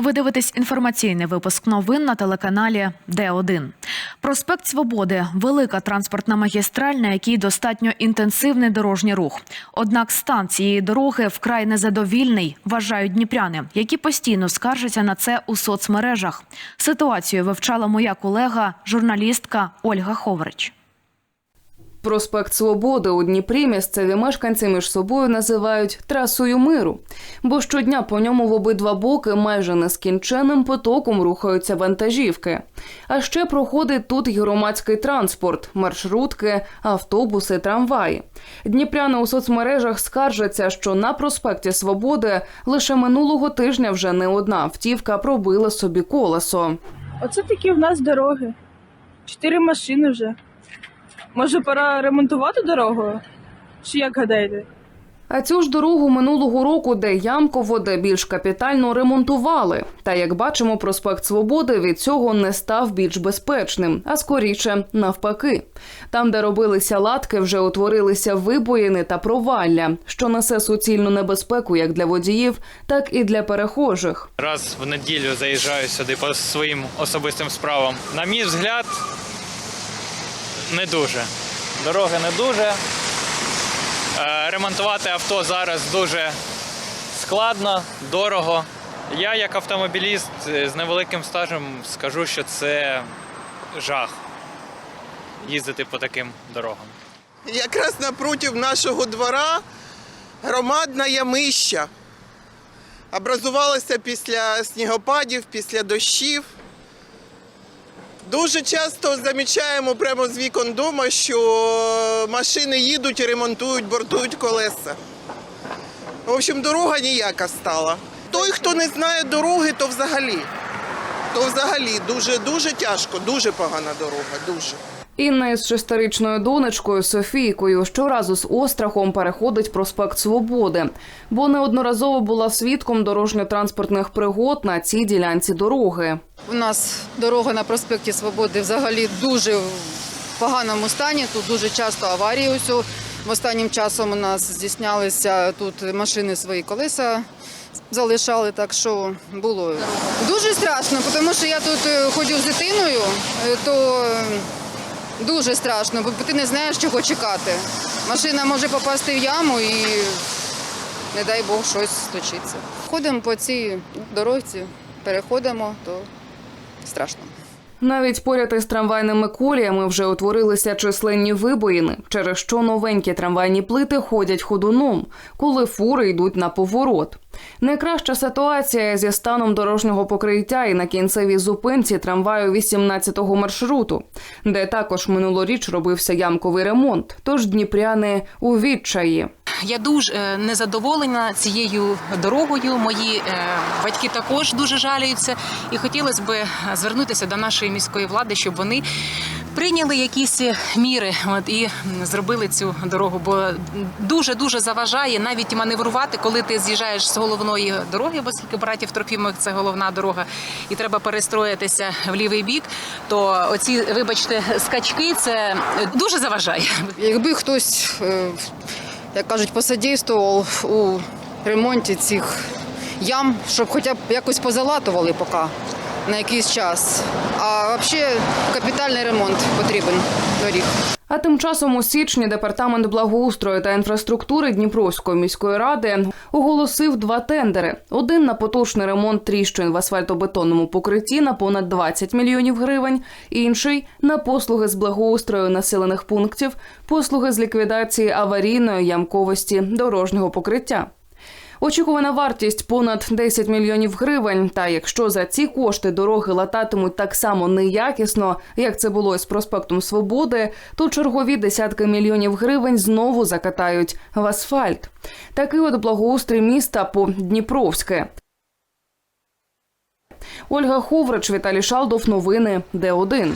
Ви дивитесь інформаційний випуск новин на телеканалі Д1. Проспект Свободи велика транспортна магістраль, на якій достатньо інтенсивний дорожній рух. Однак стан цієї дороги вкрай незадовільний, вважають дніпряни, які постійно скаржаться на це у соцмережах. Ситуацію вивчала моя колега, журналістка Ольга Ховрич. Проспект Свободи у Дніпрі місцеві мешканці між собою називають трасою миру, бо щодня по ньому в обидва боки майже нескінченним потоком рухаються вантажівки. А ще проходить тут й громадський транспорт, маршрутки, автобуси, трамваї. Дніпряни у соцмережах скаржаться, що на проспекті Свободи лише минулого тижня вже не одна автівка пробила собі колесо. Оце такі в нас дороги. Чотири машини вже. Може, пора ремонтувати дорогу? Чи як гадаєте? А цю ж дорогу минулого року, де ямково, де більш капітально ремонтували. Та як бачимо, проспект Свободи від цього не став більш безпечним, а скоріше навпаки. Там, де робилися латки, вже утворилися вибоїни та провалля, що несе суцільну небезпеку як для водіїв, так і для перехожих. Раз в неділю заїжджаю сюди по своїм особистим справам. На мій взгляд, не дуже. Дороги не дуже. Е, Ремонтувати авто зараз дуже складно, дорого. Я, як автомобіліст з невеликим стажем, скажу, що це жах їздити по таким дорогам. Якраз напротив нашого двора громадна ямища. Образувалася після снігопадів, після дощів. Дуже часто замічаємо прямо з вікон дома, що машини їдуть ремонтують, бортують колеса. В общем, дорога ніяка стала. Той, хто не знає дороги, то взагалі. То взагалі дуже дуже тяжко, дуже погана дорога, дуже. Інна із шестирічною донечкою Софійкою щоразу з острахом переходить проспект Свободи, бо неодноразово була свідком дорожньо-транспортних пригод на цій ділянці дороги. У нас дорога на проспекті Свободи взагалі дуже в поганому стані. Тут дуже часто аварії. Ось останнім часом у нас здійснялися тут машини свої колеса залишали, так що було дуже страшно, тому що я тут е, ходю з дитиною, е, то е, дуже страшно, бо ти не знаєш, чого чекати. Машина може попасти в яму і не дай Бог щось сточиться. Ходимо по цій дорозі, переходимо, то страшно. Навіть поряд із трамвайними коліями вже утворилися численні вибоїни, через що новенькі трамвайні плити ходять ходуном, коли фури йдуть на поворот. Найкраща ситуація зі станом дорожнього покриття і на кінцевій зупинці трамваю 18-го маршруту, де також минулоріч робився ямковий ремонт. Тож дніпряни у відчаї. Я дуже е, незадоволена цією дорогою. Мої е, батьки також дуже жалюються, і хотілося б звернутися до нашої міської влади, щоб вони прийняли якісь міри от, і зробили цю дорогу. Бо дуже дуже заважає навіть маневрувати, коли ти з'їжджаєш з головної дороги, бо скільки братів Трофімових це головна дорога, і треба перестроїтися в лівий бік. То оці, вибачте, скачки це дуже заважає. Якби хтось, е, як кажуть, посадійствував у ремонті цих ям, щоб хоча б якось позалатували поки на якийсь час. А взагалі капітальний ремонт потрібен доріг. А тим часом у січні департамент благоустрою та інфраструктури Дніпровської міської ради оголосив два тендери: один на поточний ремонт тріщин в асфальтобетонному покритті на понад 20 мільйонів гривень, інший на послуги з благоустрою населених пунктів, послуги з ліквідації аварійної ямковості дорожнього покриття. Очікувана вартість понад 10 мільйонів гривень. Та якщо за ці кошти дороги лататимуть так само неякісно, як це було із проспектом Свободи, то чергові десятки мільйонів гривень знову закатають в асфальт. Такий от благоустрій міста по Дніпровське. Ольга Ховрич, Віталій Шалдов. Новини Д1.